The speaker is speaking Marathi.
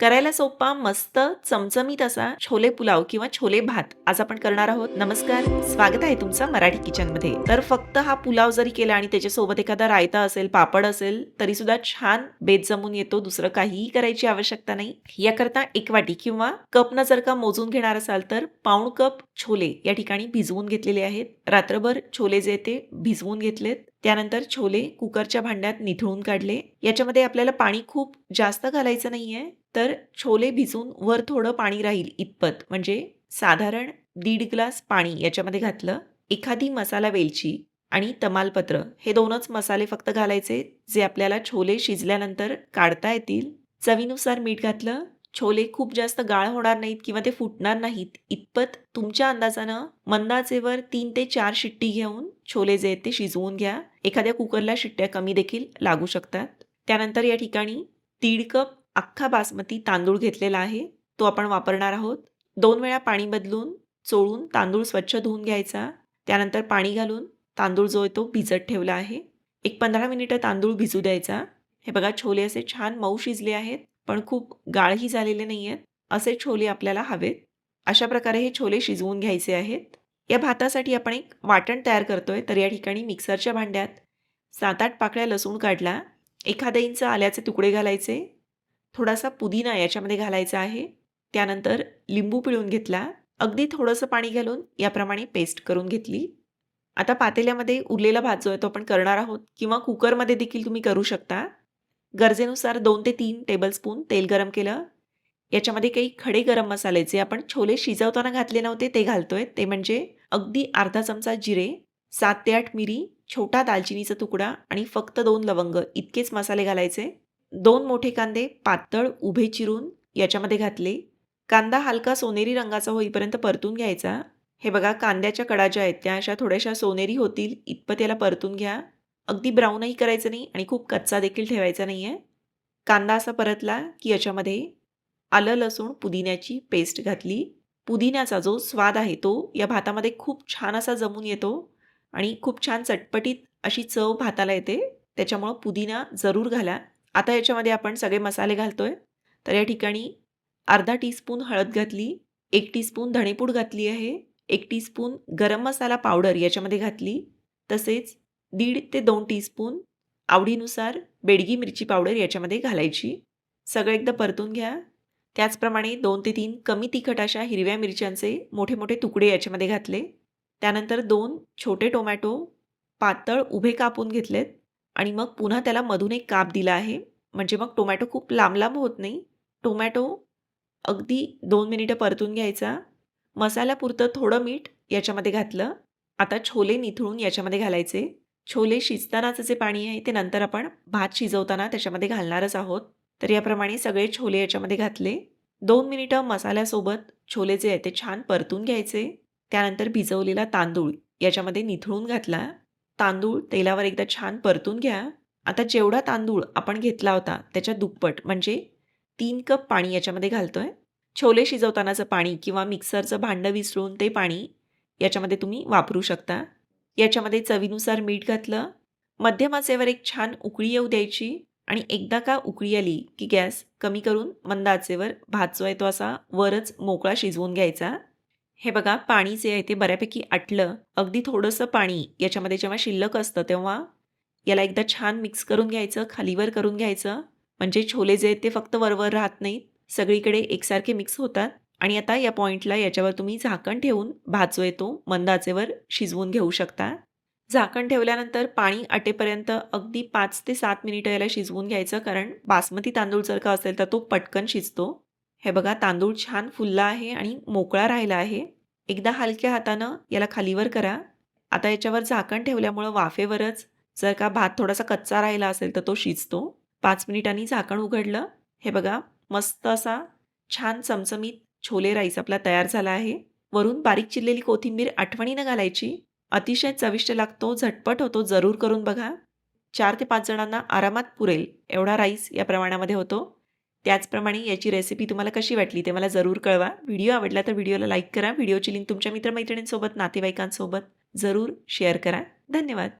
करायला सोपा मस्त चमचमीत असा छोले पुलाव किंवा छोले भात आज आपण करणार आहोत. नमस्कार. स्वागत आहे तुमचं मराठी किचनमध्ये तर फक्त हा पुलाव जरी केला आणि त्याच्यासोबत एखादा रायता असेल पापड असेल तरी सुद्धा छान बेत जमून येतो. दुसरं काहीही करायची आवश्यकता नाही. याकरता एक वाटी किंवा कपनं जर का मोजून घेणार असाल तर पाऊण कप छोले या ठिकाणी भिजवून घेतलेले आहेत. रात्रभर छोले जे ते भिजवून घेतलेत. त्यानंतर छोले कुकरच्या भांड्यात निथळून काढले. याच्यामध्ये आपल्याला पाणी खूप जास्त घालायचं नाहीये. तर छोले भिजून वर थोडं पाणी राहील इतपत. म्हणजे साधारण दीड ग्लास पाणी याच्यामध्ये घातलं. एखादी मसाला वेलची आणि तमालपत्र हे दोनच मसाले फक्त घालायचे जे आपल्याला छोले शिजल्यानंतर काढता येतील. चवीनुसार मीठ घातलं. छोले खूप जास्त गाळ होणार नाहीत किंवा ते फुटणार नाहीत इतपत तुमच्या अंदाजानं मंदाचेवर तीन ते चार शिट्टी घेऊन छोले जे आहेत ते शिजवून घ्या. एखाद्या कुकरला शिट्ट्या कमी देखील लागू शकतात. त्यानंतर या ठिकाणी दीड कप अख्खा बासमती तांदूळ घेतलेला आहे. तो आपण वापरणार आहोत. दोन वेळा पाणी बदलून चोळून तांदूळ स्वच्छ धुवून घ्यायचा. त्यानंतर पाणी घालून तांदूळ जो आहे तो भिजत ठेवला आहे. एक पंधरा मिनिटं तांदूळ भिजू द्यायचा. हे बघा छोले असे छान मऊ शिजले आहेत. पण खूप गाळही झालेले नाही आहेत असे छोले आपल्याला हवेत. अशा प्रकारे हे छोले शिजवून घ्यायचे आहेत. या भातासाठी आपण एक वाटण तयार करतोय तर या ठिकाणी मिक्सरच्या भांड्यात सात आठ पाकळ्या लसूण काढला. एखाद्या इंच आल्याचे तुकडे घालायचे. थोडासा पुदिना याच्यामध्ये घालायचा आहे. त्यानंतर लिंबू पिळून घेतला. अगदी थोडंसं पाणी घालून याप्रमाणे पेस्ट करून घेतली. आता पातेल्यामध्ये उरलेला भात जो आहे तो आपण करणार आहोत किंवा कुकरमध्ये देखील तुम्ही करू शकता. गरजेनुसार दोन ते तीन टेबलस्पून तेल गरम केलं. याच्यामध्ये काही खडे गरम मसाले जे आपण छोले शिजवताना घातले नव्हते ते घालतोय. ते म्हणजे अगदी अर्धा चमचा जिरे सात ते आठ मिरी छोटा दालचिनीचा तुकडा आणि फक्त दोन लवंग इतकेच मसाले घालायचे. दोन मोठे कांदे पातळ उभे चिरून याच्यामध्ये घातले. कांदा हलका सोनेरी रंगाचा होईपर्यंत परतून घ्यायचा. हे बघा कांद्याच्या कडा ज्या आहेत त्या अशा थोड्याशा सोनेरी होतील इतपत याला परतून घ्या. अगदी ब्राऊनही करायचं नाही आणि खूप कच्चा देखील ठेवायचा नाही आहे कांदा असा परतला की याच्यामध्ये आलं लसूण पुदिन्याची पेस्ट घातली. पुदिन्याचा जो स्वाद आहे तो या भातामध्ये खूप छान असा जमून येतो आणि खूप छान चटपटीत अशी चव भाताला येते. त्याच्यामुळं पुदिना जरूर घाला. आता याच्यामध्ये आपण सगळे मसाले घालतोय. तर या ठिकाणी अर्धा टीस्पून हळद घातली एक टीस्पून धणेपूड घातली आहे एक टीस्पून गरम मसाला पावडर याच्यामध्ये घातली. तसेच दीड ते दोन टीस्पून आवडीनुसार बेडगी मिरची पावडर याच्यामध्ये घालायची. सगळं एकदा परतून घ्या. त्याचप्रमाणे दोन ते तीन कमी तिखट अशा हिरव्या मिरच्यांचे मोठे मोठे तुकडे याच्यामध्ये घातले. त्यानंतर दोन छोटे टोमॅटो पातळ उभे कापून घेतलेत आणि मग पुन्हा त्याला मधून एक काप दिला आहे. म्हणजे मग टोमॅटो खूप लांब लांब होत नाही. टोमॅटो अगदी दोन मिनिटं परतून घ्यायचा. मसाल्यापुरतं थोडं मीठ याच्यामध्ये घातलं. आता छोले निथळून याच्यामध्ये घालायचे. छोले शिजतानाचं जे पाणी आहे ते नंतर आपण भात शिजवताना त्याच्यामध्ये घालणारच आहोत. तर याप्रमाणे सगळे छोले याच्यामध्ये घातले. दोन मिनिटं मसाल्यासोबत छोले जे आहे ते छान परतून घ्यायचे. त्यानंतर भिजवलेला तांदूळ याच्यामध्ये निथळून घातला. तांदूळ तेलावर एकदा छान परतून घ्या. आता जेवढा तांदूळ आपण घेतला होता त्याच्या दुप्पट म्हणजे तीन कप पाणी याच्यामध्ये घालतो आहे छोले शिजवतानाचं पाणी किंवा मिक्सरचं भांडं विसरून ते पाणी याच्यामध्ये तुम्ही वापरू शकता. याच्यामध्ये चवीनुसार मीठ घातलं. मध्यम आचेवर एक छान उकळी येऊ द्यायची आणि एकदा का उकळी आली की गॅस कमी करून मंद आचेवर भात जो आहे तो असा वरच मोकळा शिजवून घ्यायचा. हे बघा पाणी जे आहे ते बऱ्यापैकी आटलं. अगदी थोडंसं पाणी याच्यामध्ये जेव्हा शिल्लक असतं तेव्हा याला एकदा छान मिक्स करून घ्यायचं खालीवर करून घ्यायचं. म्हणजे छोले जे आहेत ते फक्त वरवर राहत नाहीत. सगळीकडे एकसारखे मिक्स होतात. आणि आता या पॉईंटला याच्यावर तुम्ही झाकण ठेवून भात येतो मंदाचेवर शिजवून घेऊ शकता. झाकण ठेवल्यानंतर पाणी आटेपर्यंत अगदी पाच ते सात मिनिटं याला शिजवून घ्यायचं कारण बासमती तांदूळ जर का असेल तर तो पटकन शिजतो. हे बघा तांदूळ छान फुलला आहे आणि मोकळा राहिला आहे. एकदा हलक्या हातानं याला खालीवर करा. आता याच्यावर झाकण ठेवल्यामुळं वाफेवरच जर का भात थोडासा कच्चा राहिला असेल तर तो शिजतो. पाच मिनिटांनी झाकण उघडलं. हे बघा मस्त असा छान चमचमीत छोले राईस आपला तयार झाला आहे. वरून बारीक चिरलेली कोथिंबीर आठवणीनं घालायची. अतिशय चविष्ट लागतो झटपट होतो जरूर करून बघा. चार ते पाच जणांना आरामात पुरेल. एवढा राईस या प्रमाणामध्ये होतो. त्याचप्रमाणे याची रेसिपी तुम्हाला कशी वाटली ते मला जरूर कळवा. व्हिडिओ आवडला तर व्हिडिओला लाईक करा. व्हिडिओची लिंक तुमच्या मित्रमैत्रिणींसोबत नातेवाईकांसोबत जरूर शेअर करा. धन्यवाद.